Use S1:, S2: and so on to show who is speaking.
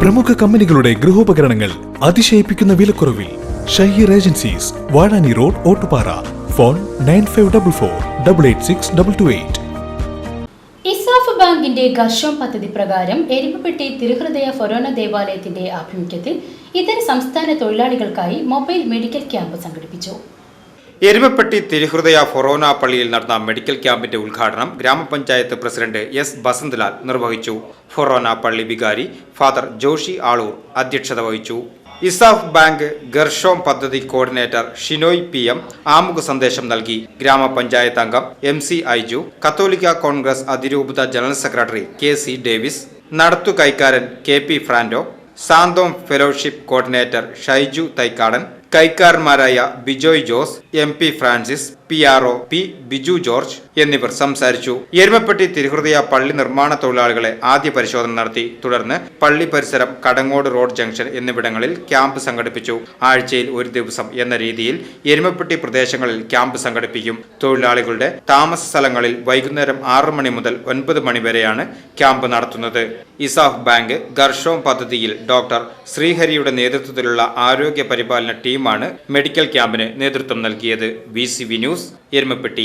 S1: പ്രമുഖ കമ്പനികളുടെ ഗൃഹോപകരണങ്ങൾ അതിശയിപ്പിക്കുന്ന വിലക്കുറവിൽ Shaheer agencies Vazhani road Ottupara. Phone nine five double four double eight six double two eight.
S2: ESAF ബാങ്കിന്റെ ഘർഷം പദ്ധതി പ്രകാരം എരുമപ്പെട്ടി തിരുഹൃദയ ഫൊറോന ദേവാലയത്തിന്റെ ആഭിമുഖ്യത്തിൽ ഇതര സംസ്ഥാന തൊഴിലാളികൾക്കായി മൊബൈൽ മെഡിക്കൽ ക്യാമ്പ് സംഘടിപ്പിച്ചു.
S3: എരുമപ്പെട്ടി തിരുഹൃദയ ഫൊറോന പള്ളിയിൽ നടന്ന മെഡിക്കൽ ക്യാമ്പിന്റെ ഉദ്ഘാടനം ഗ്രാമപഞ്ചായത്ത് പ്രസിഡന്റ് എസ് ബസന്ത്ലാൽ നിർവഹിച്ചു. ഫൊറോന പള്ളി വികാരി ഫാദർ ജോഷി ആളൂർ അധ്യക്ഷത വഹിച്ചു. ഇസാഫ് ബാങ്ക് ഗർഷോം പദ്ധതി കോർഡിനേറ്റർ ഷിനോയ് പി എം ആമുഖ സന്ദേശം നൽകി. ഗ്രാമപഞ്ചായത്ത് അംഗം എം സി ഐജു കത്തോലിക്ക കോൺഗ്രസ് അതിരൂപത general secretary K C Davis നടത്തു കൈക്കാരൻ K P Frando Santhom fellowship coordinator Shaiju Thaikkadan കൈക്കാരന്മാരായ Bijoy Jose M P Francis P R O P Biju George എന്നിവർ സംസാരിച്ചു. എരുമപ്പെട്ടി തിരുഹൃദയ പള്ളി നിർമ്മാണ തൊഴിലാളികളെ ആദ്യ പരിശോധന നടത്തി. തുടർന്ന് പള്ളി പരിസരം കടങ്ങോട് റോഡ് ജംഗ്ഷൻ എന്നിവിടങ്ങളിൽ ക്യാമ്പ് സംഘടിപ്പിച്ചു. ആഴ്ചയിൽ ഒരു ദിവസം എന്ന രീതിയിൽ എരുമപ്പെട്ടി പ്രദേശങ്ങളിൽ ക്യാമ്പ് സംഘടിപ്പിക്കും. തൊഴിലാളികളുടെ താമസ സ്ഥലങ്ങളിൽ വൈകുന്നേരം ആറു മണി മുതൽ ഒൻപത് മണി വരെയാണ് ക്യാമ്പ് നടത്തുന്നത്. ഇസാഫ് ബാങ്ക് ഗർഷോം പദ്ധതിയിൽ ഡോക്ടർ ശ്രീഹരിയുടെ നേതൃത്വത്തിലുള്ള ആരോഗ്യ പരിപാലന ടീമാണ് മെഡിക്കൽ ക്യാമ്പിന് നേതൃത്വം നൽകിയത്. V news Erumapetty.